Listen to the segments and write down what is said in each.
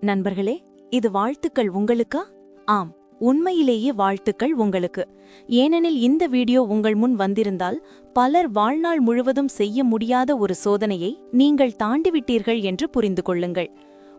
நண்பர்களே இது வாழ்த்துக்கள் உங்களுக்கா? ஆம் உண்மையிலேயே வாழ்த்துக்கள் உங்களுக்கு. ஏனெனில் இந்த வீடியோ உங்கள் முன் வந்திருந்தால் பலர் வாழ்நாள் முழுவதும் செய்ய முடியாத ஒரு சோதனையை நீங்கள் தாண்டிவிட்டீர்கள் என்று புரிந்து கொள்ளுங்கள்.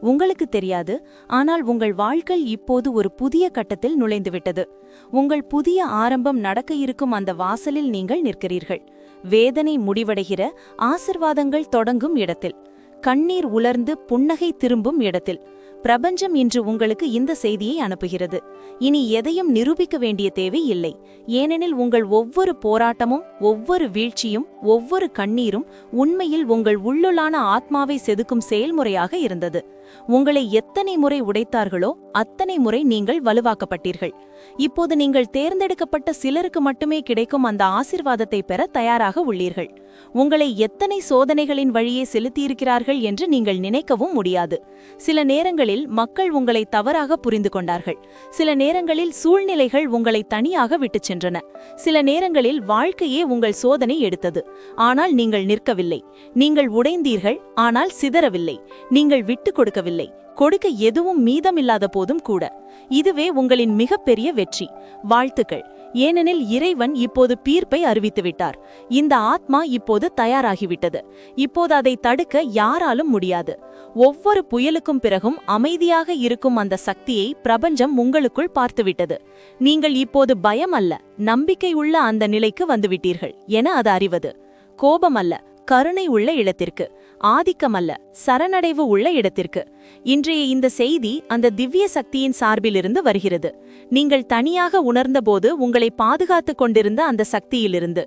உங்களுக்கு தெரியாது ஆனால் உங்கள் வாழ்க்கை இப்போது ஒரு புதிய கட்டத்தில் நுழைந்துவிட்டது. உங்கள் புதிய ஆரம்பம் நடக்க இருக்கும் அந்த வாசலில் நீங்கள் நிற்கிறீர்கள். வேதனை முடிவடைகிற ஆசிர்வாதங்கள் தொடங்கும் இடத்தில். கண்ணீர் உலர்ந்து புன்னகை திரும்பும் இடத்தில். பிரபஞ்சம் இன்று உங்களுக்கு இந்த செய்தியை அனுப்புகிறது. இனி எதையும் நிரூபிக்க வேண்டிய தேவை இல்லை. ஏனெனில் உங்கள் ஒவ்வொரு போராட்டமும் ஒவ்வொரு வீழ்ச்சியும் ஒவ்வொரு கண்ணீரும் உண்மையில் உங்கள் உள்ளுளான ஆத்மாவை செதுக்கும் செயல்முறையாக இருந்தது. உங்களை எத்தனை முறை உடைத்தார்களோ அத்தனை முறை நீங்கள் வலுவாக்கப்பட்டீர்கள். இப்போது நீங்கள் தேர்ந்தெடுக்கப்பட்ட சிலருக்கு மட்டுமே கிடைக்கும் அந்த ஆசிர்வாதத்தை பெற தயாராக உள்ளீர்கள். உங்களை எத்தனை சோதனைகளின் வழியே செலுத்தியிருக்கிறார்கள் என்று நீங்கள் நினைக்கவும் முடியாது. சில நேரங்களில் மக்கள் உங்களை தவறாக புரிந்து கொண்டார்கள். சில நேரங்களில் சூழ்நிலைகள் உங்களை தனியாக விட்டுச் சென்றன. சில நேரங்களில் வாழ்க்கையே உங்கள் சோதனை எடுத்தது. ஆனால் நீங்கள் நிற்கவில்லை. நீங்கள் உடைந்தீர்கள் ஆனால் சிதறவில்லை. நீங்கள் விட்டு கொடுக்கவில்லை. கொடுக்க எதுவும் மீதமில்லாத போதும் கூட இதுவே உங்களின் மிகப்பெரிய வெற்றி. வாழ்த்துக்கள். ஏனெனில் இறைவன் இப்போது பீர்ப்பை அறிவித்துவிட்டார் இந்த ஆத்மா இப்போது தயாராகிவிட்டது. இப்போது அதை தடுக்க யாராலும் முடியாது. ஒவ்வொரு புயலுக்கும் பிறகும் அமைதியாக இருக்கும் அந்த சக்தியை பிரபஞ்சம் உங்களுக்குள் பார்த்துவிட்டது. நீங்கள் இப்போது பயம் அல்ல நம்பிக்கை உள்ள அந்த நிலைக்கு வந்துவிட்டீர்கள் என அது அறிவது. கோபம் அல்ல கருணை உள்ள இடத்திற்கு ஆதிக்கமல்ல சரணடைவு உள்ள இடத்திற்கு. இன்றைய இந்த செய்தி அந்த திவ்ய சக்தியின் சார்பிலிருந்து வருகிறது. நீங்கள் தனியாக உணர்ந்தபோது உங்களை பாதுகாத்துக் கொண்டிருந்த அந்த சக்தியிலிருந்து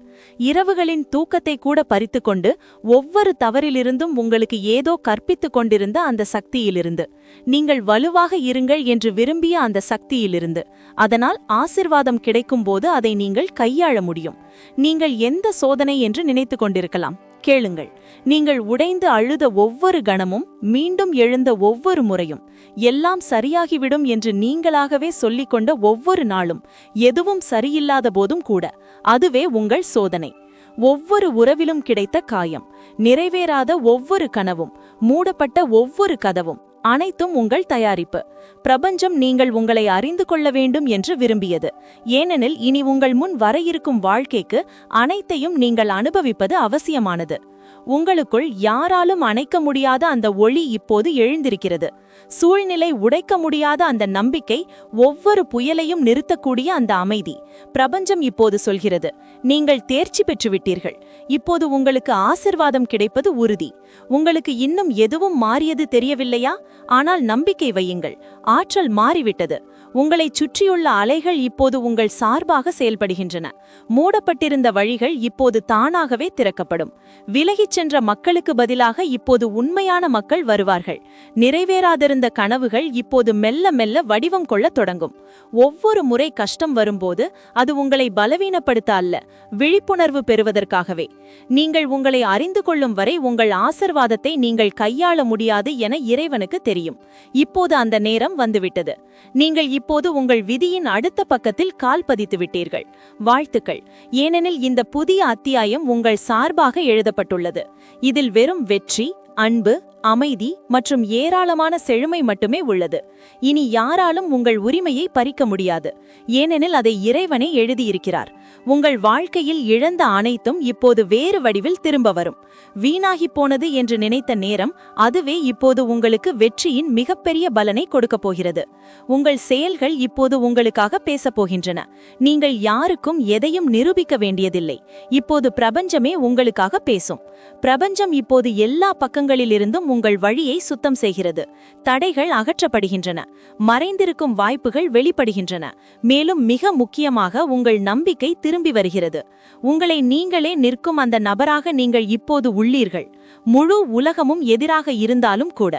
இரவுகளின் தூக்கத்தை கூட பறித்துக்கொண்டு ஒவ்வொரு தவறிலிருந்தும் உங்களுக்கு ஏதோ கற்பித்துக் கொண்டிருந்த அந்த சக்தியிலிருந்து நீங்கள் வலுவாக இருங்கள் என்று விரும்பிய அந்த சக்தியிலிருந்து அதனால் ஆசிர்வாதம் கிடைக்கும்போது அதை நீங்கள் கையாள முடியும். நீங்கள் எந்த சோதனை என்று நினைத்துக் கொண்டிருக்கலாம். கேளுங்கள். நீங்கள் உடைந்து அழுத ஒவ்வொரு கணமும் மீண்டும் எழுந்த ஒவ்வொரு முறையும் எல்லாம் சரியாகிவிடும் என்று நீங்களாகவே சொல்லிக்கொண்ட ஒவ்வொரு நாளும் எதுவும் சரியில்லாத போதும் கூட அதுவே உங்கள் சோதனை. ஒவ்வொரு உறவிலும் கிடைத்த காயம் நிறைவேறாத ஒவ்வொரு கனவும் மூடப்பட்ட ஒவ்வொரு கதவும் அனைத்தும் உங்கள் தயாரிப்பு. பிரபஞ்சம் நீங்கள் உங்களை அறிந்து கொள்ள வேண்டும் என்று விரும்பியது. ஏனெனில் இனி உங்கள் முன் வர இருக்கும் வாழ்க்கைக்கு அனைத்தையும் நீங்கள் அனுபவிப்பது அவசியமானது. உங்களுக்குள் யாராலும் அணைக்க முடியாத அந்த ஒளி இப்போது எழுந்திருக்கிறது. சூழ்நிலை உடைக்க முடியாத அந்த நம்பிக்கை ஒவ்வொரு புயலையும் நிறுத்தக்கூடிய அந்த அமைதி. பிரபஞ்சம் இப்போது சொல்கிறது நீங்கள் தேர்ச்சி பெற்றுவிட்டீர்கள். இப்போது உங்களுக்கு ஆசிர்வாதம் கிடைப்பது உறுதி. உங்களுக்கு இன்னும் எதுவும் மாறியது தெரியவில்லையா? ஆனால் நம்பிக்கை வையுங்கள். ஆற்றல் மாறிவிட்டது. உங்களை சுற்றியுள்ள அலைகள் இப்போது உங்கள் சார்பாக செயல்படுகின்றன. மூடப்பட்டிருந்த வழிகள் இப்போது தானாகவே திறக்கப்படும். விலகிச் சென்ற மக்களுக்கு பதிலாக இப்போது உண்மையான மக்கள் வருவார்கள். நிறைவேறாதிருந்த கனவுகள் இப்போது மெல்ல மெல்ல வடிவம் கொள்ளத் தொடங்கும். ஒவ்வொரு முறை கஷ்டம் வரும்போது அது உங்களை பலவீனப்படுத்த அல்ல விழிப்புணர்வு பெறுவதற்காகவே. நீங்கள் உங்களை அறிந்து கொள்ளும் வரை உங்கள் ஆசர்வாதத்தை நீங்கள் கையாள முடியாது என இறைவனுக்கு தெரியும். இப்போது அந்த நேரம் வந்துவிட்டது. நீங்கள் இப்போது உங்கள் விதியின் அடுத்த பக்கத்தில் கால் பதித்து விட்டீர்கள். வாழ்த்துக்கள். ஏனெனில் இந்த புதிய அத்தியாயம் உங்கள் சார்பாக எழுதப்பட்டுள்ளது. இதில் வெறும் வெற்றி அன்பு அமைதி மற்றும் ஏராளமான செழுமை மட்டுமே உள்ளது. இனி யாராலும் உங்கள் உரிமையை பறிக்க முடியாது. ஏனெனில் அதை இறைவனே எழுதியிருக்கிறார். உங்கள் வாழ்க்கையில் இழந்த அனைத்தும் இப்போது வேறு வடிவில் திரும்ப வரும். வீணாகி போனது என்று நினைத்த நேரம் அதுவே இப்போது உங்களுக்கு வெற்றியின் மிகப்பெரிய பலனை கொடுக்கப் போகிறது. உங்கள் செயல்கள் இப்போது உங்களுக்காக பேசப் போகின்றன. நீங்கள் யாருக்கும் எதையும் நிரூபிக்க வேண்டியதில்லை. இப்போது பிரபஞ்சமே உங்களுக்காக பேசும். பிரபஞ்சம் இப்போது எல்லா பக்கங்களிலிருந்தும் உங்கள் வழியை சுத்தம் செய்கிறது. தடைகள் அகற்றப்படுகின்றன. மறைந்திருக்கும் வாய்ப்புகள் வெளிப்படுகின்றன. மேலும் மிக முக்கியமாக உங்கள் நம்பிக்கை திரும்பி வருகிறது. உங்களை நீங்களே நிற்கும் அந்த நபராக நீங்கள் இப்போது உள்ளீர்கள். முழு உலகமும் எதிராக இருந்தாலும் கூட.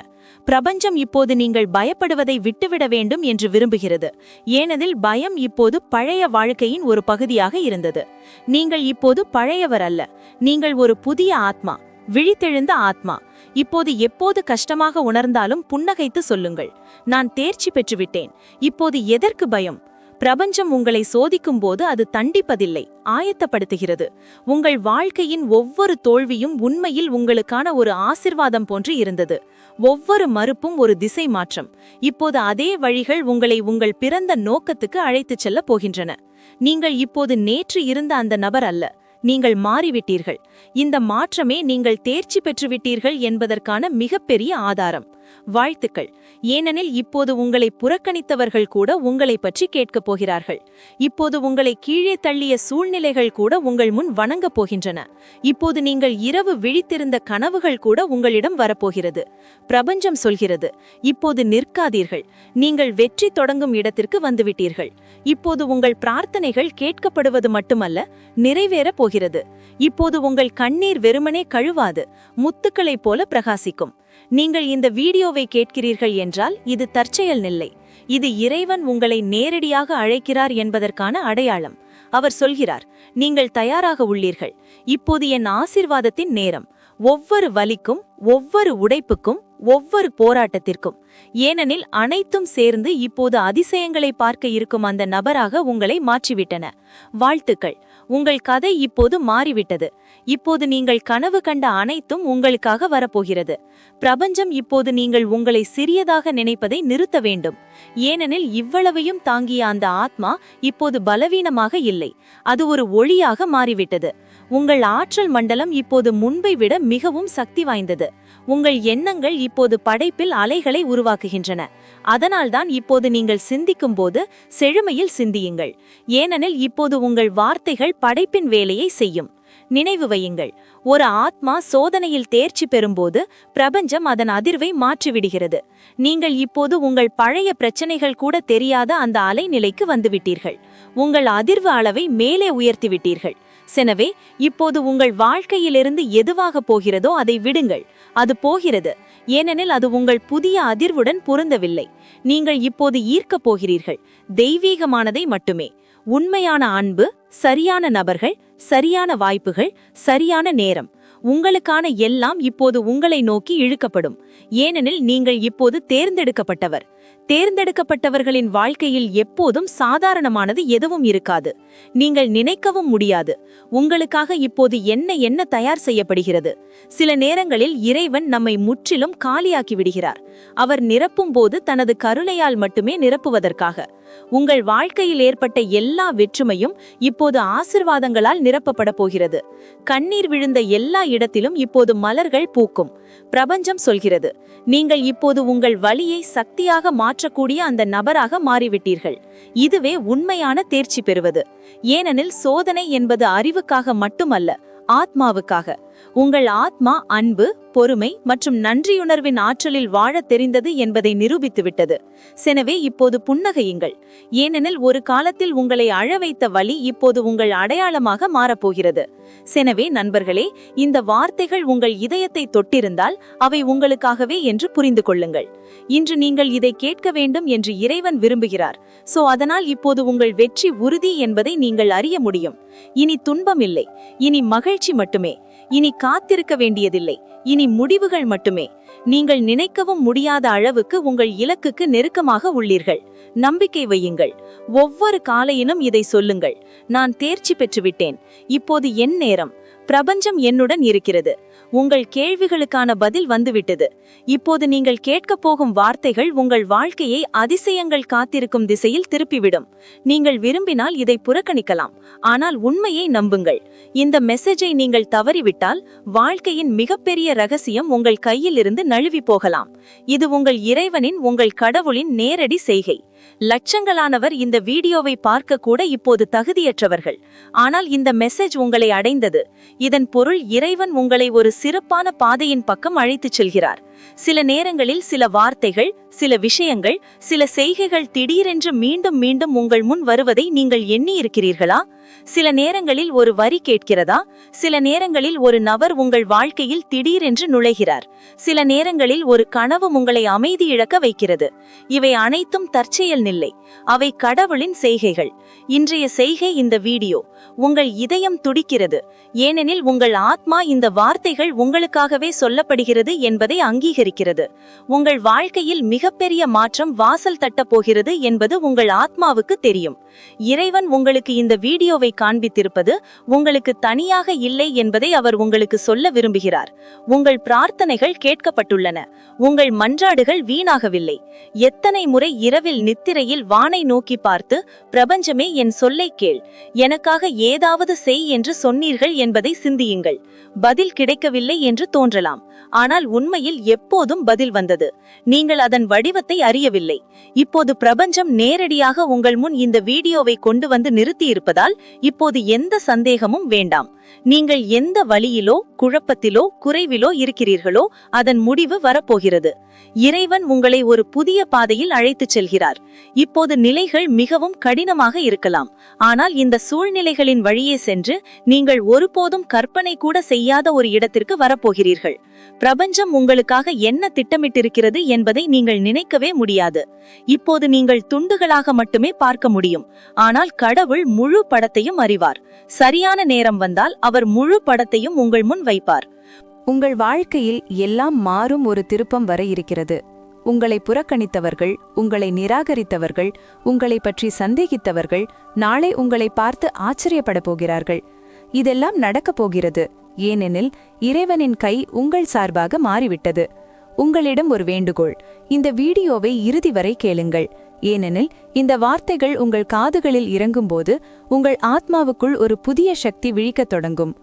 பிரபஞ்சம் இப்போது நீங்கள் பயப்படுவதை விட்டுவிட வேண்டும் என்று விரும்புகிறது. ஏனெனில் பயம் இப்போது பழைய வாழ்க்கையின் ஒரு பகுதியாக இருந்தது. நீங்கள் இப்போது பழையவர் அல்ல. நீங்கள் ஒரு புதிய ஆத்மா விழித்தெழுந்த ஆத்மா. இப்போது எப்போது கஷ்டமாக உணர்ந்தாலும் புன்னகைத்து சொல்லுங்கள். நான் தேர்ச்சி பெற்றுவிட்டேன். இப்போது எதற்கு பயம்? பிரபஞ்சம் உங்களை சோதிக்கும் போது அது தண்டிப்பதில்லை ஆயத்தப்படுத்துகிறது. உங்கள் வாழ்க்கையின் ஒவ்வொரு தோல்வியும் உண்மையில் உங்களுக்கான ஒரு ஆசிர்வாதம் போன்று இருந்தது. ஒவ்வொரு மறுப்பும் ஒரு திசை மாற்றம். இப்போது அதே வழிகள் உங்களை உங்கள் பிறந்த நோக்கத்துக்கு அழைத்துச் செல்லப் போகின்றன. நீங்கள் இப்போது நேற்று இருந்த அந்த நபர் அல்ல. நீங்கள் மாறிவிட்டீர்கள். இந்த மாற்றமே நீங்கள் தேர்ச்சி பெற்றுவிட்டீர்கள் என்பதற்கான மிகப்பெரிய ஆதாரம். வாழ்த்துக்கள். ஏனெனில் இப்போது உங்களை புறக்கணித்தவர்கள் கூட உங்களை பற்றி கேட்கப் போகிறார்கள். இப்போது உங்களை கீழே தள்ளிய சூழ்நிலைகள் கூட உங்கள் முன் வணங்கப் போகின்றன. இப்போது நீங்கள் இரவு விழித்திருந்த கனவுகள் கூட உங்களிடம் வரப்போகிறது. பிரபஞ்சம் சொல்கிறது இப்போது நிற்காதீர்கள். நீங்கள் வெற்றி தொடங்கும் இடத்திற்கு வந்துவிட்டீர்கள். இப்போது உங்கள் பிரார்த்தனைகள் கேட்கப்படுவது மட்டுமல்ல நிறைவேறப் போகிறது. இப்போது உங்கள் கண்ணீர் வெறுமனே கழுவாது முத்துக்களைப் போல பிரகாசிக்கும். நீங்கள் இந்த வீடியோவை கேட்கிறீர்கள் என்றால் இது தற்செயல் நில்லை. இது இறைவன் உங்களை நேரடியாக அழைக்கிறார் என்பதற்கான அடையாளம். அவர் சொல்கிறார் நீங்கள் தயாராக உள்ளீர்கள். இப்போது என் ஆசிர்வாதத்தின் நேரம். ஒவ்வொரு வலிக்கும் ஒவ்வொரு உடைப்புக்கும் ஒவ்வொரு போராட்டத்திற்கும். ஏனெனில் அனைத்தும் சேர்ந்து இப்போது அதிசயங்களை பார்க்க இருக்கும் அந்த நபராக உங்களை மாற்றிவிட்டன. வாழ்த்துக்கள். உங்கள் கதை இப்போது மாறிவிட்டது. இப்போது நீங்கள் கனவு கண்ட அனைத்தும் உங்களுக்காக வரப்போகிறது. பிரபஞ்சம் இப்போது நீங்கள் உங்களை சிறியதாக நினைப்பதை நிறுத்த வேண்டும். ஏனெனில் இவ்வளவையும் தாங்கிய அந்த ஆத்மா இப்போது பலவீனமாக இல்லை. அது ஒரு ஒளியாக மாறிவிட்டது. உங்கள் ஆற்றல் மண்டலம் இப்போது முன்பை விட மிகவும் சக்தி வாய்ந்தது. உங்கள் எண்ணங்கள் இப்போது படைப்பில் அலைகளை உருவாக்குகின்றன. அதனால்தான் இப்போது நீங்கள் சிந்திக்கும் போது செழுமையில் சிந்தியுங்கள். ஏனெனில் இப்போது உங்கள் வார்த்தைகள் படைப்பின் வேலையை செய்யும். நினைவு வையுங்கள். ஒரு ஆத்மா சோதனையில் தேர்ச்சி பெறும்போது பிரபஞ்சம் அதன் அதிர்வை மாற்றிவிடுகிறது. நீங்கள் இப்போது உங்கள் பழைய பிரச்சனைகள் கூட தெரியாத அந்த அலைநிலைக்கு வந்துவிட்டீர்கள். உங்கள் அதிர்வு அளவை மேலே உயர்த்திவிட்டீர்கள். செனவே இப்போது உங்கள் வாழ்க்கையிலிருந்து எதுவாக போகிறதோ அதை விடுங்கள். அது போகிறது. ஏனெனில் அது உங்கள் புதிய அதிர்வுடன் பொருந்தவில்லை. நீங்கள் இப்போது ஈர்க்கப் போகிறீர்கள். தெய்வீகமானதை மட்டுமே. உண்மையான அன்பு சரியான நபர்கள் சரியான வாய்ப்புகள் சரியான நேரம். உங்களுக்கான எல்லாம் இப்போது உங்களை நோக்கி இழுக்கப்படும். ஏனெனில் நீங்கள் இப்போது தேர்ந்தெடுக்கப்பட்டவர். தேர்ந்தெடுக்கப்பட்டவர்களின் வாழ்க்கையில் எப்போதும் சாதாரணமானது எதுவும் இருக்காது. நீங்கள் நினைக்கவும் முடியாது. உங்களுக்காக இப்போது என்ன என்ன தயார் செய்யப்படுகிறது? சில நேரங்களில் இறைவன் நம்மை முற்றிலும் காலியாக்கி விடுகிறார். அவர் நிரப்பும் போது தனது கருணையால் மட்டுமே நிரப்புவதற்காக. உங்கள் வாழ்க்கையில் ஏற்பட்ட எல்லா வெற்றுமையும் இப்போது ஆசிர்வாதங்களால் நிரப்பப்பட போகிறது. கண்ணீர் விழுந்த எல்லா இடத்திலும் இப்போது மலர்கள் பூக்கும். பிரபஞ்சம் சொல்கிறது நீங்கள் இப்போது உங்கள் வழியை சக்தியாக மாற்ற மாற்றக்கூடிய அந்த நபராக மாறிவிட்டீர்கள். இதுவே உண்மையான தேர்ச்சி பெறுவது. ஏனெனில் சோதனை என்பது அறிவுக்காக மட்டுமல்ல ஆத்மாவுக்காக. உங்கள் ஆத்மா அன்பு பொறுமை மற்றும் நன்றியுணர்வின் ஆற்றலில் வாழத் தெரிந்தது என்பதை நிரூபித்துவிட்டது. செனவே இப்போது புன்னகையுங்கள். ஏனெனில் ஒரு காலத்தில் உங்களை அழ வைத்த வழி இப்போது உங்கள் அடையாளமாக மாறப்போகிறது. செனவே நண்பர்களே இந்த வார்த்தைகள் உங்கள் இதயத்தை தொட்டிருந்தால் அவை உங்களுக்காகவே என்று புரிந்து கொள்ளுங்கள். இன்று நீங்கள் இதை கேட்க வேண்டும் என்று இறைவன் விரும்புகிறார். சோ அதனால் இப்போது உங்கள் வெற்றி உறுதி என்பதை நீங்கள் அறிய முடியும். இனி துன்பம் இல்லை இனி மகிழ்ச்சி மட்டுமே. இனி காத்திருக்க வேண்டியதில்லை. இனி முடிவுகள் மட்டுமே. நீங்கள் நினைக்கவும் முடியாத அளவுக்கு உங்கள் இலக்குக்கு நெருக்கமாக உள்ளீர்கள். நம்பிக்கை வையுங்கள். ஒவ்வொரு காலையிலும் இதை சொல்லுங்கள். நான் தேர்ச்சி பெற்றுவிட்டேன். இப்போது என் நேரம். பிரபஞ்சம் என்னுடன் இருக்கிறது. உங்கள் கேள்விகளுக்கான பதில் வந்துவிட்டது. இப்போது நீங்கள் கேட்கப் போகும் வார்த்தைகள் உங்கள் வாழ்க்கையை அதிசயங்கள் காத்திருக்கும் திசையில் திருப்பிவிடும். நீங்கள் விரும்பினால் இதை புறக்கணிக்கலாம். ஆனால் உண்மையை நம்புங்கள். இந்த மெசேஜை நீங்கள் தவறிவிட்டால் வாழ்க்கையின் மிகப்பெரிய ரகசியம் உங்கள் கையில் இருந்து நழுவி போகலாம். இது உங்கள் இறைவனின் உங்கள் கடவுளின் நேரடி செய்கை. லட்சங்களானவர் இந்த வீடியோவை பார்க்க கூட இப்போது தகுதியற்றவர்கள். ஆனால் இந்த மெசேஜ் உங்களை அடைந்தது. இதன் பொருள் இறைவன் உங்களை ஒரு சிறப்பான பாதையின் பக்கம் அழைத்துச் செல்கிறார். சில நேரங்களில் சில வார்த்தைகள் சில விஷயங்கள் சில செய்கைகள் திடீரென்று மீண்டும் மீண்டும் உங்கள் முன் வருவதை நீங்கள் எண்ணி இருக்கிறீர்களா சில நேரங்களில் ஒரு வரி கேட்கிறதா? சில நேரங்களில் ஒரு நபர் உங்கள் வாழ்க்கையில் திடீரென்று நுழைகிறார். சில நேரங்களில் ஒரு கனவு உங்களை அமைதி இழக்க வைக்கிறது. இவை அனைத்தும் தற்செயல் நில்லை அவை கடவுளின் செய்கைகள். இன்றைய செய்கை இந்த வீடியோ. உங்கள் இதயம் துடிக்கிறது. ஏனெனில் உங்கள் ஆத்மா இந்த வார்த்தைகள் உங்களுக்காகவே சொல்லப்படுகிறது என்பதை அங்கீகரி அங்கீகரிக்கிறது. உங்கள் வாழ்க்கையில் மிகப்பெரிய மாற்றம் வாசல் தட்டப் போகிறது என்பது உங்கள் ஆத்மாவுக்கு தெரியும். இறைவன் உங்களுக்கு இந்த வீடியோவை காண்பித்திருப்பது உங்களுக்கு தனியாக இல்லை என்பதை அவர் உங்களுக்கு சொல்ல விரும்புகிறார். உங்கள் பிரார்த்தனைகள் கேட்கப்பட்டுள்ளன. உங்கள் மன்றாடுகள் வீணாகவில்லை. எத்தனை முறை இரவில் நித்திரையில் வானை நோக்கி பார்த்து பிரபஞ்சமே என் சொல்லை கேள். எனக்காக ஏதாவது செய் என்று சொன்னீர்கள் என்பதை சிந்தியுங்கள். பதில் கிடைக்கவில்லை என்று தோன்றலாம். ஆனால் உண்மையில் எப்போதும் பதில் வந்தது. நீங்கள் அதன் வடிவத்தை அறியவில்லை. இப்போது பிரபஞ்சம் நேரடியாக உங்கள் முன் இந்த வீடியோவை கொண்டு வந்து நிறுத்தியிருப்பதால் இப்போது எந்த சந்தேகமும் வேண்டாம். நீங்கள் எந்த வழியிலோ குழப்பத்திலோ குறைவிலோ இருக்கிறீர்களோ அதன் முடிவு வரப்போகிறது. இறைவன் உங்களை ஒரு புதிய பாதையில் அழைத்துச் செல்கிறார். இப்போது நிலைகள் மிகவும் கடினமாக இருக்கலாம். ஆனால் இந்த சூழ்நிலைகளின் வழியே சென்று நீங்கள் ஒருபோதும் கற்பனை கூட செய்யாத ஒரு இடத்திற்கு வரப்போகிறீர்கள். பிரபஞ்சம் உங்களுக்காக என்ன திட்டமிட்டிருக்கிறது என்பதை நீங்கள் நினைக்கவே முடியாது. இப்போது நீங்கள் துண்டுகளாக மட்டுமே பார்க்க முடியும். ஆனால் கடவுள் முழு படத்தையும் அறிவார். சரியான நேரம் வந்தால் அவர் முழு படத்தையும் உங்கள் முன் வைப்பார். உங்கள் வாழ்க்கையில் எல்லாம் மாறும் ஒரு திருப்பம் வர இருக்கிறது. உங்களை புறக்கணித்தவர்கள் உங்களை நிராகரித்தவர்கள் உங்களை பற்றி சந்தேகித்தவர்கள் நாளை உங்களை பார்த்து ஆச்சரியப்பட போகிறார்கள். இதெல்லாம் நடக்கப் போகிறது. ஏனெனில் இறைவனின் கை உங்கள் சார்பாக மாறிவிட்டது. உங்களிடம் ஒரு வேண்டுகோள். இந்த வீடியோவை இறுதி வரை கேளுங்கள். ஏனெனில் இந்த வார்த்தைகள் உங்கள் காதுகளில் இறங்கும்போது உங்கள் ஆத்மாவுக்குள் ஒரு புதிய சக்தி விழிக்கத் தொடங்கும்.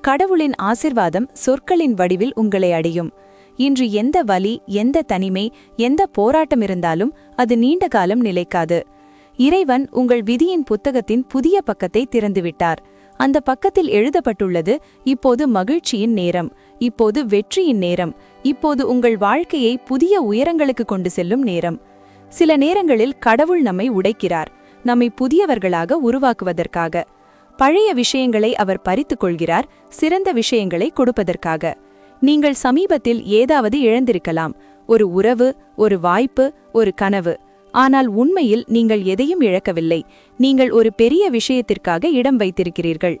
கடவுளின் ஆசிர்வாதம் சொற்களின் வடிவில் உங்களை அடையும். இன்று எந்த வலி எந்த தனிமை எந்த போராட்டம் இருந்தாலும் அது நீண்ட காலம் நிலைக்காது. இறைவன் உங்கள் விதியின் புத்தகத்தின் புதிய பக்கத்தை திறந்துவிட்டார். அந்த பக்கத்தில் எழுதப்பட்டுள்ளது இப்போது மகிழ்ச்சியின் நேரம் இப்போது வெற்றியின் நேரம் இப்போது உங்கள் வாழ்க்கையை புதிய உயரங்களுக்கு கொண்டு செல்லும் நேரம். சில நேரங்களில் கடவுள் நம்மை உடைக்கிறார் நம்மை புதியவர்களாக உருவாக்குவதற்காக. பழைய விஷயங்களை அவர் பறித்துக் கொள்கிறார் சிறந்த விஷயங்களை கொடுப்பதற்காக. நீங்கள் சமீபத்தில் ஏதாவது இழந்திருக்கலாம் ஒரு உறவு ஒரு வாய்ப்பு ஒரு கனவு. ஆனால் உண்மையில் நீங்கள் எதையும் இழக்கவில்லை நீங்கள் ஒரு பெரிய விஷயத்திற்காக இடம் வைத்திருக்கிறீர்கள்.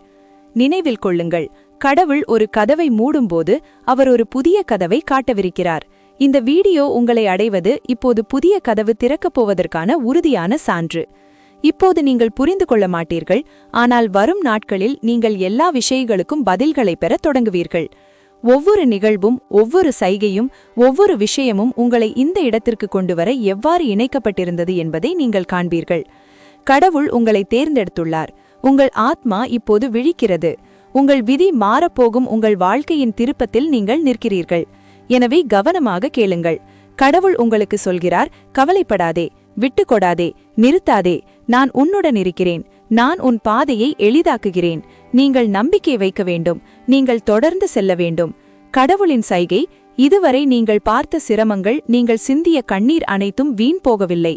நினைவில் கொள்ளுங்கள் கடவுள் ஒரு கதவை மூடும்போது அவர் ஒரு புதிய கதவை காட்டவிருக்கிறார். இந்த வீடியோ உங்களை அடைவது இப்போது புதிய கதவு திறக்கப் போவதற்கான உறுதியான சான்று. இப்போது நீங்கள் புரிந்து கொள்ள மாட்டீர்கள் ஆனால் வரும் நாட்களில் நீங்கள் எல்லா விஷயங்களுக்கும் பதில்களை பெற தொடங்குவீர்கள். ஒவ்வொரு நிகழ்வும் ஒவ்வொரு சைகையும் ஒவ்வொரு விஷயமும் உங்களை இந்த இடத்திற்கு கொண்டு வர எவ்வாறு இணைக்கப்பட்டிருந்தது என்பதை நீங்கள் காண்பீர்கள். கடவுள் உங்களை தேர்ந்தெடுத்துள்ளார். உங்கள் ஆத்மா இப்போது விழிக்கிறது. உங்கள் விதி மாறப்போகும் உங்கள் வாழ்க்கையின் திருப்பத்தில் நீங்கள் நிற்கிறீர்கள். எனவே கவனமாக கேளுங்கள். கடவுள் உங்களுக்கு சொல்கிறார் கவலைப்படாதே விட்டுக்கொடாதே நிறுத்தாதே நான் உன்னுடன் இருக்கிறேன் நான் உன் பாதையை எளிதாக்குகிறேன் நீங்கள் நம்பிக்கை வைக்க வேண்டும் நீங்கள் தொடர்ந்து செல்ல வேண்டும். கடவுளின் சைகை இதுவரை நீங்கள் பார்த்த சிரமங்கள் நீங்கள் சிந்திய கண்ணீர் அனைத்தும் வீண் போகவில்லை.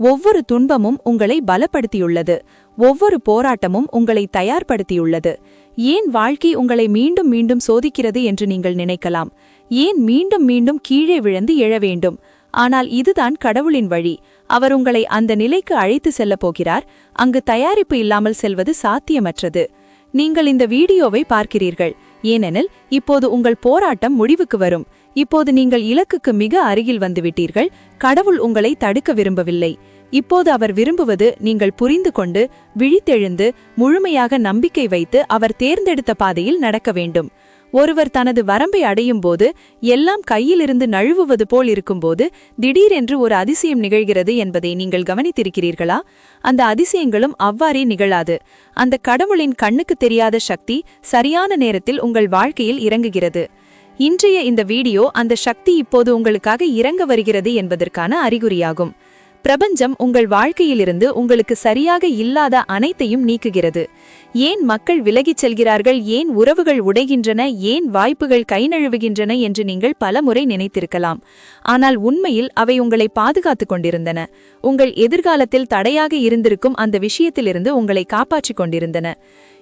ஒவ்வொரு துன்பமும் உங்களை பலப்படுத்தியுள்ளது ஒவ்வொரு போராட்டமும் உங்களை தயார்படுத்தியுள்ளது. ஏன் வாழ்க்கை உங்களை மீண்டும் மீண்டும் சோதிக்கிறது என்று நீங்கள் நினைக்கலாம்? ஏன் மீண்டும் மீண்டும் கீழே விழுந்து எழ வேண்டும்? ஆனால் இதுதான் கடவுளின் வழி. அவர் உங்களை அந்த நிலைக்கு அழைத்து செல்லப் போகிறார். அங்கு தயாரிப்பு இல்லாமல் செல்வது சாத்தியமற்றது. நீங்கள் இந்த வீடியோவை பார்க்கிறீர்கள். ஏனெனில் இப்போது உங்கள் போராட்டம் முடிவுக்கு வரும். இப்போது நீங்கள் இலக்குக்கு மிக அருகில் வந்துவிட்டீர்கள் கடவுள் உங்களை தடுக்க விரும்பவில்லை. இப்போது அவர் விரும்புவது நீங்கள் புரிந்து கொண்டு விழித்தெழுந்து முழுமையாக நம்பிக்கை வைத்து அவர் தேர்ந்தெடுத்த பாதையில் நடக்க வேண்டும். ஒருவர் தனது வரம்பை அடையும் போது எல்லாம் கையிலிருந்து நழுவுவது போல் இருக்கும்போது திடீரென்று ஒரு அதிசயம் நிகழ்கிறது என்பதை நீங்கள் கவனித்திருக்கிறீர்களா? அந்த அதிசயங்களும் அவ்வாறே நிகழாது. அந்த கடவுளின் கண்ணுக்கு தெரியாத சக்தி சரியான நேரத்தில் உங்கள் வாழ்க்கையில் இறங்குகிறது. இன்றைய இந்த வீடியோ அந்த சக்தி இப்போது உங்களுக்காக இறங்க வருகிறது என்பதற்கான அறிகுறியாகும். பிரபஞ்சம் உங்கள் வாழ்க்கையிலிருந்து உங்களுக்கு சரியாக இல்லாத அனைத்தையும் நீக்குகிறது. ஏன் மக்கள் விலகிச் செல்கிறார்கள்? ஏன் உறவுகள் உடைகின்றன? ஏன் வாய்ப்புகள் கைநழுவுகின்றன என்று நீங்கள் பலமுறை நினைத்திருக்கலாம். ஆனால் உண்மையில் அவை உங்களை பாதுகாத்துக் கொண்டிருந்தன. உங்கள் எதிர்காலத்தில் தடையாக இருந்திருக்கும் அந்த விஷயத்திலிருந்து உங்களை காப்பாற்றிக் கொண்டிருந்தன.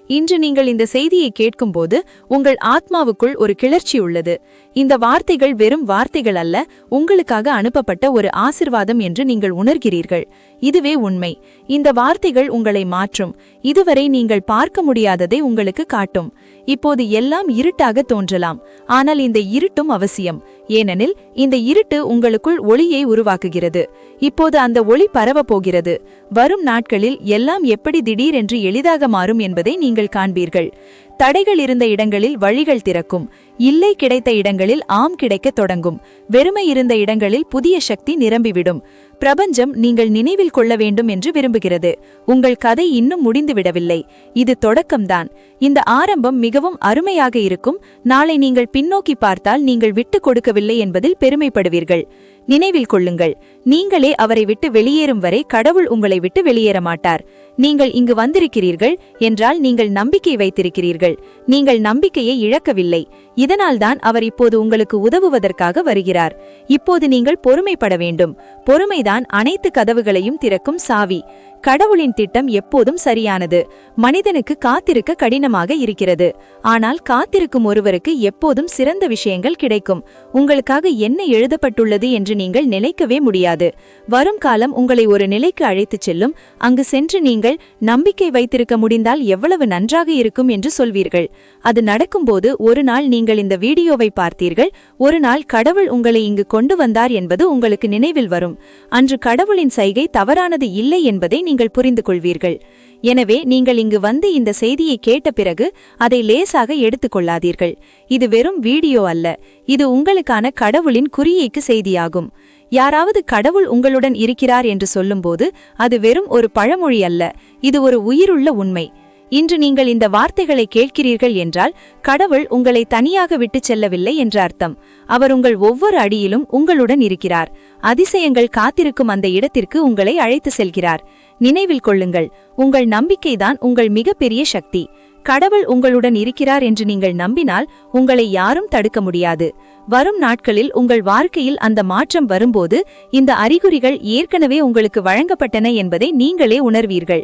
இன்று நீங்கள் இந்த செய்தியை கேட்கும்போது உங்கள் ஆத்மாவுக்குள் ஒரு கிளர்ச்சி உள்ளது. இந்த வார்த்தைகள் வெறும் வார்த்தைகள் அல்ல உங்களுக்காக அனுப்பப்பட்ட ஒரு ஆசிர்வாதம் என்று நீங்கள் உணர்கிறீர்கள். இதுவே உண்மை. இந்த வார்த்தைகள் உங்களை மாற்றும். இதுவரை நீங்கள் பார்க்க முடியாததை உங்களுக்கு காட்டும். இப்போது எல்லாம் இருட்டாக தோன்றலாம். ஆனால் இந்த இருட்டும் அவசியம். ஏனெனில் இந்த இருட்டு உங்களுக்குள் ஒளியை உருவாக்குகிறது. இப்போது அந்த ஒளி பரவப் போகிறது. வரும் நாட்களில் எல்லாம் எப்படி திடீரென்று எளிதாக மாறும் என்பதை நீங்கள் காண்பீர்கள். தடைகள் இருந்த இடங்களில் வழிகள் திறக்கும். இல்லை கிடைத்த இடங்களில் ஆம் கிடைக்கத் தொடங்கும். வெறுமை இருந்த இடங்களில் புதிய சக்தி நிரம்பிவிடும். பிரபஞ்சம் நீங்கள் நினைவில் கொள்ள வேண்டும் என்று விரும்புகிறது. உங்கள் கதை இன்னும் முடிந்துவிடவில்லை. இது தொடக்கம்தான். இந்த ஆரம்பம் மிகவும் அருமையாக இருக்கும். நாளை நீங்கள் பின்னோக்கி பார்த்தால் நீங்கள் விட்டுக் கொடுக்கவில்லை என்பதில் பெருமைப்படுவீர்கள். நினைவில் கொள்ளுங்கள். நீங்களே அவரை விட்டு வெளியேறும் வரை கடவுள் உங்களை விட்டு வெளியேற மாட்டார் நீங்கள் இங்கு வந்திருக்கிறீர்கள் என்றால் நீங்கள் நம்பிக்கை வைத்திருக்கிறீர்கள். நீங்கள் நம்பிக்கையை இழக்கவில்லை. இதனால்தான் அவர் இப்போது உங்களுக்கு உதவுவதற்காக வருகிறார். இப்போது நீங்கள் பொறுமைப்பட வேண்டும். பொறுமைதான் அனைத்து கதவுகளையும் திறக்கும் சாவி. கடவுளின் திட்டம் எப்போதும் சரியானது. மனிதனுக்கு காத்திருக்க கடினமாக இருக்கிறது. ஆனால் காத்திருக்கும் ஒருவருக்கு எப்போதும் சிறந்த விஷயங்கள் கிடைக்கும். உங்களுக்காக என்ன எழுதப்பட்டுள்ளது என்று நீங்கள் நினைக்கவே முடியாது. வரும் காலம் உங்களை ஒரு நிலைக்கு அழைத்துச் செல்லும். அங்கு சென்று நீங்கள் நம்பிக்கை வைத்திருக்க முடிந்தால் எவ்வளவு நன்றாக இருக்கும் என்று சொல்வீர்கள். அது நடக்கும்போது ஒரு நாள் நீங்கள் இந்த வீடியோவை பார்த்தீர்கள். ஒரு நாள் கடவுள் உங்களை இங்கு கொண்டு வந்தார் என்பது உங்களுக்கு நினைவில் வரும். அன்று கடவுளின் சைகை தவறானது இல்லை என்பதை நீங்கள் புரிந்து கொள்வீர்கள் எனவே நீங்கள் இங்கு வந்து இந்த செய்தியை கேட்ட பிறகு அதை லேசாக எடுத்துக்கொள்ளாதீர்கள். இது வெறும் வீடியோ அல்ல. இது உங்களுக்கான கடவுளின் குறியீக்கு செய்தியாகும். யாராவது கடவுள் உங்களுடன் இருக்கிறார் என்று சொல்லும்போது அது வெறும் ஒரு பழமொழி அல்ல. இது ஒரு உயிருள்ள உண்மை. இன்று நீங்கள் இந்த வார்த்தைகளை கேட்கிறீர்கள் என்றால் கடவுள் உங்களை தனியாக விட்டுச் செல்லவில்லை என்ற அர்த்தம். அவர் உங்கள் ஒவ்வொரு அடியிலும் உங்களுடன் இருக்கிறார். அதிசயங்கள் காத்திருக்கும் அந்த இடத்திற்கு உங்களை அழைத்து செல்கிறார். நினைவில் கொள்ளுங்கள் உங்கள் நம்பிக்கைதான் உங்கள் மிகப்பெரிய சக்தி. கடவுள் உங்களுடன் இருக்கிறார் என்று நீங்கள் நம்பினால் உங்களை யாரும் தடுக்க முடியாது. வரும் நாட்களில் உங்கள் வாழ்க்கையில் அந்த மாற்றம் வரும்போது இந்த அறிகுறிகள் ஏற்கனவே உங்களுக்கு வழங்கப்பட்டன என்பதை நீங்களே உணர்வீர்கள்.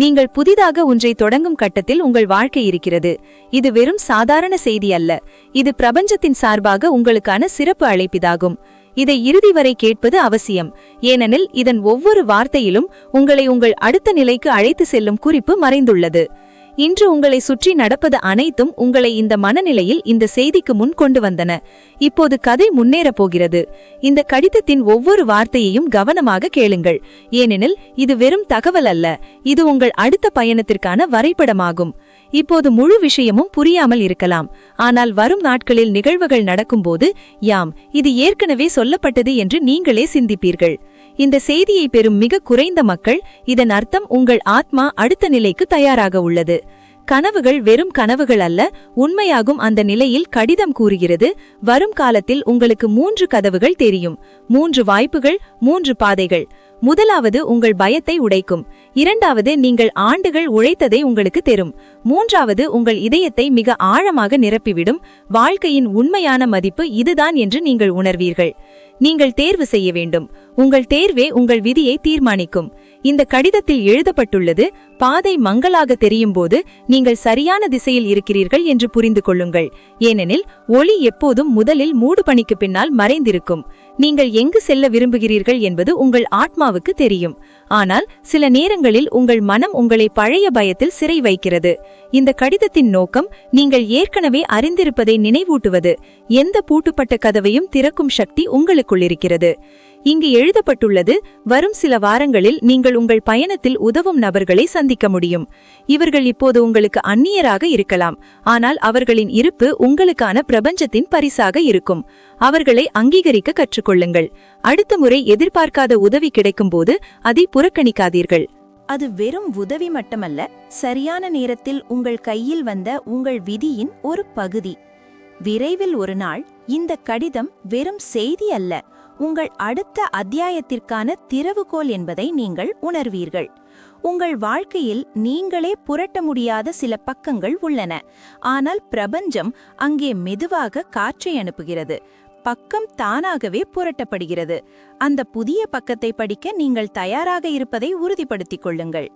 நீங்கள் புதிதாக ஒன்றை தொடங்கும் கட்டத்தில் உங்கள் வாழ்க்கை இருக்கிறது. இது வெறும் சாதாரண செய்தி அல்ல. இது பிரபஞ்சத்தின் சார்பாக உங்களுக்கான சிறப்பு அழைப்பிதாகும். இதை இறுதி வரை கேட்பது அவசியம். ஏனெனில் இதன் ஒவ்வொரு வார்த்தையிலும் உங்களை உங்கள் அடுத்த நிலைக்கு அழைத்து செல்லும் குறிப்பு மறைந்துள்ளது. இன்று உங்களை சுற்றி நடப்பது அனைத்தும் உங்களை இந்த மனநிலையில் இந்த செய்திக்கு முன் கொண்டு வந்தன. இப்போது கதை முன்னேறப் போகிறது. இந்த கடிதத்தின் ஒவ்வொரு வார்த்தையையும் கவனமாக கேளுங்கள். ஏனெனில் இது வெறும் தகவல் அல்ல. இது உங்கள் அடுத்த பயணத்திற்கான வரைபடமாகும். இப்போது முழு விஷயமும் புரியாமல் இருக்கலாம். ஆனால் வரும் நாட்களில் நிகழ்வுகள் நடக்கும்போது யாம் இது ஏற்கனவே சொல்லப்பட்டது என்று நீங்களே சிந்திப்பீர்கள். இந்த செய்தியை பெறும் மிக குறைந்த மக்கள் இதன் அர்த்தம் உங்கள் ஆத்மா அடுத்த நிலைக்கு தயாராக உள்ளது. கனவுகள் வெறும் கனவுகள் அல்ல உண்மையாகும் அந்த நிலையில் கடிதம் கூறுகிறது வரும் காலத்தில் உங்களுக்கு மூன்று கதவுகள் தெரியும் மூன்று வாய்ப்புகள் மூன்று பாதைகள். முதலாவது உங்கள் பயத்தை உடைக்கும். இரண்டாவது நீங்கள் ஆண்டுகள் உழைத்ததை உங்களுக்கு தெரும். மூன்றாவது உங்கள் இதயத்தை மிக ஆழமாக நிரப்பிவிடும். வாழ்க்கையின் உண்மையான மதிப்பு இதுதான் என்று நீங்கள் உணர்வீர்கள். நீங்கள் தேர்வு செய்ய வேண்டும். உங்கள் தேர்வே உங்கள் விதியை தீர்மானிக்கும். இந்த கடிதத்தில் எழுதப்பட்டுள்ளது பாதை மங்களாக தெரியும் போது நீங்கள் சரியான திசையில் இருக்கிறீர்கள் என்று புரிந்து கொள்ளுங்கள். ஏனெனில் ஒளி எப்போதும் முதலில் மூடு பணிக்கு பின்னால் மறைந்திருக்கும். நீங்கள் எங்கு செல்ல விரும்புகிறீர்கள் என்பது உங்கள் ஆத்மாவுக்கு தெரியும். ஆனால் சில நேரங்களில் உங்கள் மனம் உங்களை பழைய பயத்தில் சிறை வைக்கிறது. இந்த கடிதத்தின் நோக்கம் நீங்கள் ஏற்கனவே அறிந்திருப்பதை நினைவூட்டுவது. எந்த பூட்டுப்பட்ட கதவையும் திறக்கும் சக்தி உங்களுக்குள் இருக்கிறது. இங்கு எழுதப்பட்டுள்ளது வரும் சில வாரங்களில் நீங்கள் உங்கள் பயணத்தில் உதவும் நபர்களை சந்திக்க முடியும். இவர்கள் இப்போது உங்களுக்கு அந்நியராக இருக்கலாம். ஆனால் அவர்களின் இருப்பு உங்களுக்கான பிரபஞ்சத்தின் பரிசாக இருக்கும். அவர்களை அங்கீகரிக்க கற்றுக்கொள்ளுங்கள். அடுத்த முறை எதிர்பார்க்காத உதவி கிடைக்கும்போது அதை புறக்கணிக்காதீர்கள். அது வெறும் உதவி மட்டுமல்ல சரியான நேரத்தில் உங்கள் கையில் வந்த உங்கள் விதியின் ஒரு பகுதி. விரைவில் ஒரு நாள் இந்த கடிதம் வெறும் செய்தி அல்ல. உங்கள் அடுத்த அத்தியாயத்திற்கான திறவுகோல் என்பதை நீங்கள் உணர்வீர்கள். உங்கள் வாழ்க்கையில் நீங்களே புரட்ட முடியாத சில பக்கங்கள் உள்ளன. ஆனால் பிரபஞ்சம் அங்கே மெதுவாக காற்றை அனுப்புகிறது. பக்கம் தானாகவே புரட்டப்படுகிறது. அந்த புதிய பக்கத்தை படிக்க நீங்கள் தயாராக இருப்பதை உறுதிப்படுத்திக் கொள்ளுங்கள்.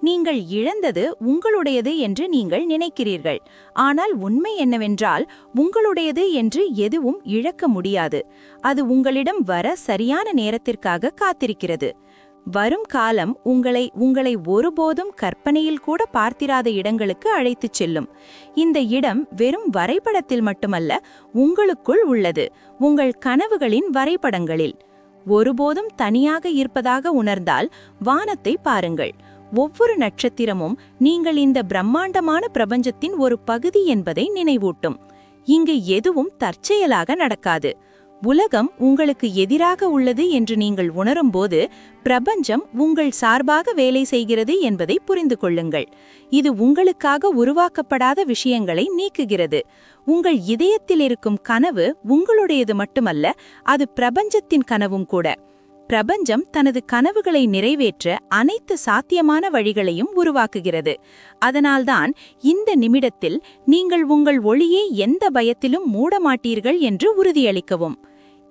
நீங்கள் இழந்தது உங்களுடையது என்று நீங்கள் நினைக்கிறீர்கள். ஆனால் உண்மை என்னவென்றால் உங்களுடையது என்று எதுவும் இழக்க முடியாது. அது உங்களிடம் வர சரியான நேரத்திற்காக காத்திருக்கிறது. வரும் காலம் உங்களை உங்களை ஒருபோதும் கற்பனையில் கூட பார்த்திராத இடங்களுக்கு அழைத்துச் செல்லும். இந்த இடம் வெறும் வரைபடத்தில் மட்டுமல்ல உங்களுக்குள் உள்ளது. உங்கள் கனவுகளின் வரைபடங்களில். ஒருபோதும் தனியாக இருப்பதாக உணர்ந்தால் வானத்தை பாருங்கள். ஒவ்வொரு நட்சத்திரமும் நீங்கள் இந்த பிரம்மாண்டமான பிரபஞ்சத்தின் ஒரு பகுதி என்பதை நினைவூட்டும். இங்கு எதுவும் தற்செயலாக நடக்காது. உலகம் உங்களுக்கு எதிராக உள்ளது என்று நீங்கள் உணரும்போது பிரபஞ்சம் உங்கள் சார்பாக வேலை செய்கிறது என்பதை புரிந்து கொள்ளுங்கள். இது உங்களுக்காக உருவாக்கப்படாத விஷயங்களை நீக்குகிறது. உங்கள் இதயத்தில் இருக்கும் கனவு உங்களுடையது மட்டுமல்ல அது பிரபஞ்சத்தின் கனவும் கூட. பிரபஞ்சம் தனது கனவுகளை நிறைவேற்ற அனைத்து சாத்தியமான வழிகளையும் உருவாக்குகிறது. அதனால்தான் இந்த நிமிடத்தில் நீங்கள் உங்கள் ஒளியை எந்த பயத்திலும் மூடமாட்டீர்கள் என்று உறுதியளிக்கவும்.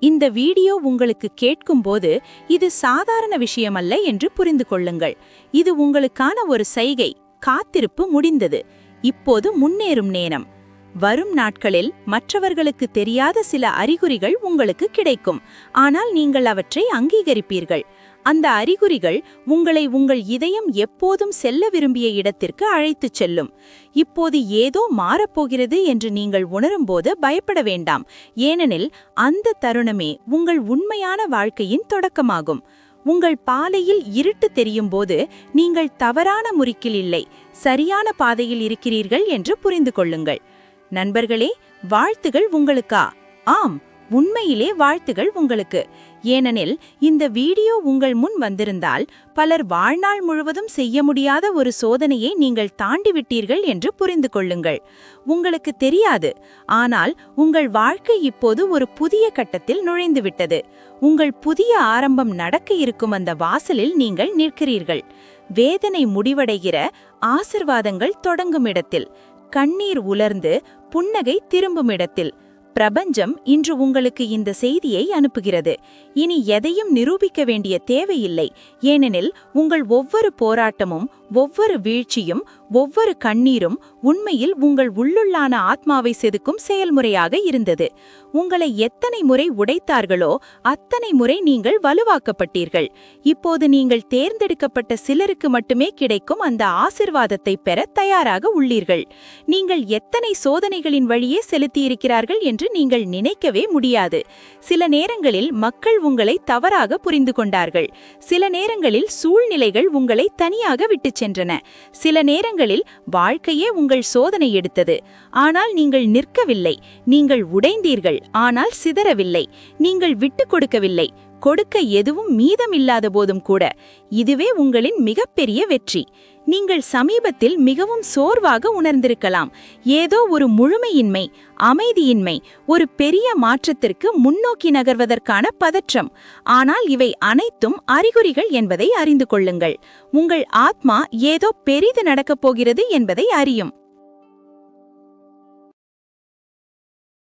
இந்த வீடியோ உங்களுக்கு கேட்கும்போது இது சாதாரண விஷயமல்ல என்று புரிந்து கொள்ளுங்கள். இது உங்களுக்கான ஒரு சைகை காத்திருப்பு முடிந்தது. இப்போது முன்னேறும் நேரம். வரும் நாட்களில் மற்றவர்களுக்கு தெரியாத சில அறிகுறிகள் உங்களுக்கு கிடைக்கும். ஆனால் நீங்கள் அவற்றை அங்கீகரிப்பீர்கள். அந்த அறிகுறிகள் உங்களை உங்கள் இதயம் எப்போதும் செல்ல விரும்பிய இடத்திற்கு அழைத்துச் செல்லும். இப்போது ஏதோ மாறப்போகிறது என்று நீங்கள் உணரும்போது பயப்பட வேண்டாம். ஏனெனில் அந்த தருணமே உங்கள் உண்மையான வாழ்க்கையின் தொடக்கமாகும். உங்கள் பாதையில் இருட்டு தெரியும் போது நீங்கள் தவறான முறிக்கில் இல்லை சரியான பாதையில் இருக்கிறீர்கள் என்று புரிந்து கொள்ளுங்கள். நண்பர்களே வாழ்த்துகள் உங்களுக்கா? ஆம் உண்மையிலே வாழ்த்துகள் உங்களுக்கு. ஏனெனில் இந்த வீடியோ உங்கள் முன் வந்திருந்தால் பலர் வாழ்நாள் முழுவதும் செய்ய முடியாத ஒரு சோதனையை நீங்கள் தாண்டிவிட்டீர்கள் என்று புரிந்து கொள்ளுங்கள். உங்களுக்கு தெரியாது ஆனால் உங்கள் வாழ்க்கை இப்போது ஒரு புதிய கட்டத்தில் நுழைந்துவிட்டது உங்கள் புதிய ஆரம்பம் நடக்க இருக்கும் அந்த வாசலில் நீங்கள் நிற்கிறீர்கள். வேதனை முடிவடைகிற ஆசிர்வாதங்கள் தொடங்கும் இடத்தில். கண்ணீர் உலர்ந்து புன்னகை திரும்பும் இடத்தில் பிரபஞ்சம் இன்று உங்களுக்கு இந்த செய்தியை அனுப்புகிறது. இனி எதையும் நிரூபிக்க வேண்டிய தேவையில்லை. ஏனெனில் உங்கள் ஒவ்வொரு போராட்டமும் ஒவ்வொரு வீழ்ச்சியும் ஒவ்வொரு கண்ணீரும் உண்மையில் உங்கள் உள்ளுள்ளான ஆத்மாவை செதுக்கும் செயல்முறையாக இருந்தது. உங்களை எத்தனை முறை உடைத்தார்களோ அத்தனை முறை நீங்கள் வலுவாக்கப்பட்டீர்கள். இப்போது நீங்கள் தேர்ந்தெடுக்கப்பட்ட சிலருக்கு மட்டுமே கிடைக்கும் அந்த ஆசிர்வாதத்தை பெற தயாராக உள்ளீர்கள். நீங்கள் எத்தனை சோதனைகளின் வழியே செலுத்தியிருக்கிறார்கள் என்று நீங்கள் நினைக்கவே முடியாது. சில நேரங்களில் மக்கள் உங்களை தவறாக புரிந்து கொண்டார்கள். சில நேரங்களில் சூழ்நிலைகள் உங்களை தனியாக விட்டு சென்றன. சில நேரங்களில் வாழ்க்கையே உங்கள் சோதனை எடுத்தது. ஆனால் நீங்கள் நிற்கவில்லை. நீங்கள் உடைந்தீர்கள். ஆனால் சிதறவில்லை. நீங்கள் விட்டுக் கொடுக்கவில்லை. கொடுக்க எதுவும் மீதமில்லாத போதும் கூட. இதுவே உங்களின் மிகப்பெரிய வெற்றி. நீங்கள் சமீபத்தில் மிகவும் சோர்வாக உணர்ந்திருக்கலாம். ஏதோ ஒரு முழுமையின்மை அமைதியின்மை ஒரு பெரிய மாற்றத்திற்கு முன்னோக்கி நகர்வதற்கான பதற்றம். ஆனால் இவை அனைத்தும் அறிகுறிகள் என்பதை அறிந்து கொள்ளுங்கள். உங்கள் ஆத்மா ஏதோ பெரிது நடக்கப் போகிறது என்பதை அறியும்.